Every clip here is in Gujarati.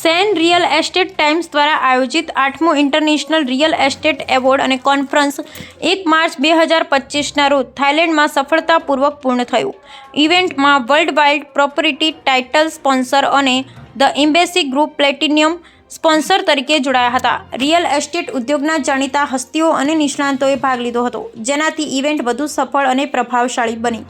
સેન રિયલ એસ્ટેટ ટાઈમ્સ દ્વારા આયોજિત આઠમો ઇન્ટરનેશનલ રિયલ એસ્ટેટ એવોર્ડ અને કોન્ફરન્સ એક માર્ચ બે હજાર પચીસના રોજ થાઇલેન્ડમાં સફળતાપૂર્વક પૂર્ણ થયું. ઇવેન્ટમાં world wide property title sponsor અને the embassy group platinum sponsor તરીકે જોડાયા હતા. રિયલ એસ્ટેટ ઉદ્યોગના જાણીતા હસ્તીઓ અને નિષ્ણાંતોએ ભાગ લીધો હતો, જેનાથી ઇવેન્ટ વધુ સફળ અને પ્રભાવશાળી બની.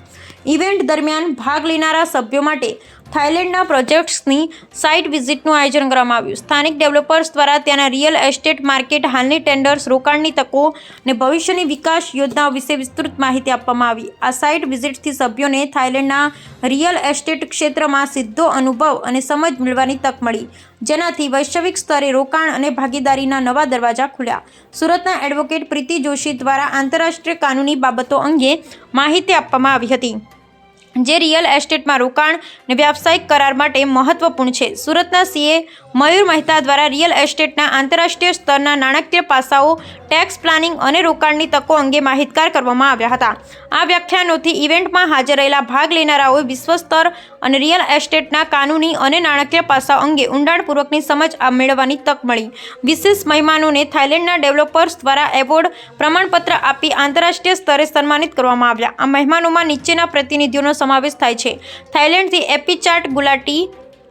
ઇવેન્ટ દરમિયાન ભાગ લેનારા સભ્યો માટે થાઇલેન્ડના પ્રોજેક્ટ્સની સાઇટ વિઝિટનું આયોજન કરવામાં આવ્યું. સ્થાનિક ડેવલપર્સ દ્વારા ત્યાંના રિયલ એસ્ટેટ માર્કેટ હાલની ટેન્ડર્સ, રોકાણની તકો અને ભવિષ્યની વિકાસ યોજનાઓ વિશે વિસ્તૃત માહિતી આપવામાં આવી. આ સાઇટ વિઝિટથી સભ્યોને થાઇલેન્ડના રિયલ એસ્ટેટ ક્ષેત્રમાં સીધો અનુભવ અને સમજ મેળવવાની તક મળી. જેનાથી વૈશ્વિક સ્તરે રોકાણ અને ભાગીદારીના નવા દરવાજા ખુલ્યા. સુરતના એડવોકેટ પ્રીતિ જોશી દ્વારા આંતરરાષ્ટ્રીય કાનૂની બાબતો અંગે માહિતી આપવામાં આવી હતી. જે રિયલ એસ્ટેટમાં રોકાણ અને વ્યાવસાયિક કરાર માટે મહત્વપૂર્ણ છે. સુરતના સીએ મયુર મહેતા દ્વારા રિયલ એસ્ટેટના આંતરરાષ્ટ્રીય સ્તરના નાણાકીય પાસાઓ, ટેક્સ પ્લાનિંગ અને રોકાણની તકો અંગે માહિતગાર કરવામાં આવ્યા હતા. આ વ્યાખ્યાનોથી ઇવેન્ટમાં હાજર રહેલા ભાગ લેનારાઓએ વિશ્વ સ્તર અને રિયલ એસ્ટેટના કાનૂની અને નાણાકીય પાસાઓ અંગે ઊંડાણપૂર્વકની સમજ આ મેળવવાની તક મળી. વિશેષ મહેમાનોને થાઇલેન્ડના ડેવલપર્સ દ્વારા એવોર્ડ પ્રમાણપત્ર આપી આંતરરાષ્ટ્રીય સ્તરે સન્માનિત કરવામાં આવ્યા. આ મહેમાનોમાં નીચેના પ્રતિનિધિઓનો સમાવેશ થાય છે. થાઇલેન્ડથી એપીચાટ ગુલાટી,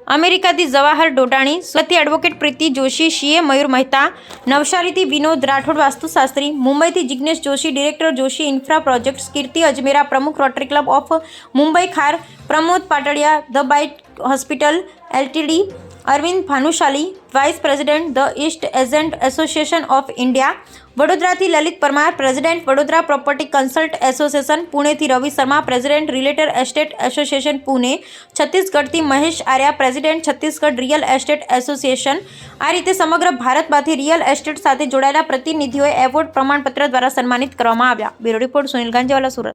અમેરિકાથી જવાહર ડોડાણી સુરતથી એડવોકેટ પ્રીતિ જોશી સીએ મયુર મહેતા, નવસારીથી વિનોદ રાઠોડ, વાસ્તુશાસ્ત્રી, મુંબઈથી Jignesh Joshi, director Joshi infra projects, Kirti Ajmera પ્રમુખ Rotary Club of Mumbai Khar, Pramod Patadia, the bite hospital, LTD Arvind Bhanushali vice president the east agent association of India વડોદરાથી Lalit Parmar president Vadodara property consult association પુણેથી Ravi Sharma president related estate association Pune, છત્તીસગઢથી Mahesh Arya president Chhattisgarh real estate association આ રીતે સમગ્ર ભારતમાંથી રિયલ એસ્ટેટ સાથે જોડાયેલા પ્રતિનિધિઓએ એવોર્ડ પ્રમાણપત્ર દ્વારા સન્માનિત કરવામાં આવ્યા. Bureau report Sunil Ganjewala, Surat.